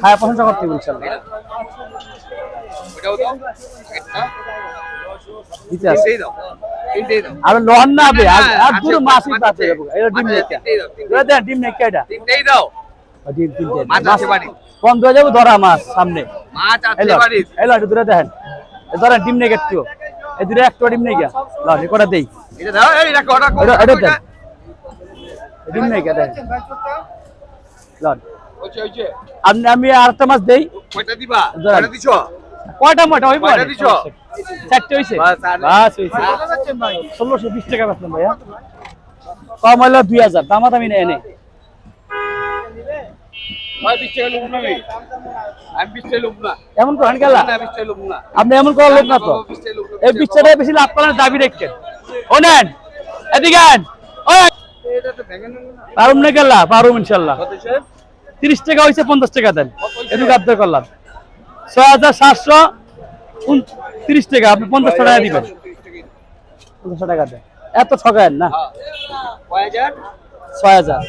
খায় প্রশংসা করতে ইনশাল্লাহ আর লোহান না হবে আর মাছ আছে। এটা ডিম। এটা দেন এটা। দাও। মাছ আছে বাড়ি। হয়ে যাবে ধরা মাছ সামনে। মাছ আছে এলো বাড়ির এলো একটু দূরে দেখেন। এ ধরেন ডিম নেই এই দূরে একটু ডিম নেই গা লাও কটা দেই। এটা দাও এটা দেন। ডিম নেই গা দেখেন লাও ওইছে ওইছে আপনি আমি আরেকটা মাছ দেই। কয়টা দিবা? কয়টা দিছো? কয়টা মোটা ওই কয়টা দিছো? চারটে হইছে। বাস, হইছে। ষোলোশো বিশ টাকা বেচলাম ভাইয়া। কম দামা দামি নেই এনে এমন করেন গেলা আপনি এমন করার লোক না তো। এই বিশ টাকা বিচ্ছাটা বেশি লাভ করার দাবি রেখেন ও নেন। এদিকে পারুম না গেলা পারুম ইনশাল্লাহ? তিরিশ টাকা হয়েছে পঞ্চাশ টাকা দেন। এটুকু আবদার করলাম। ছয় হাজার সাতশো তিরিশ টাকা আপনি পঞ্চাশ টাকা দিবেন। পঞ্চাশ টাকা দেন। এত ঠকায়েন না? ছয় হাজার।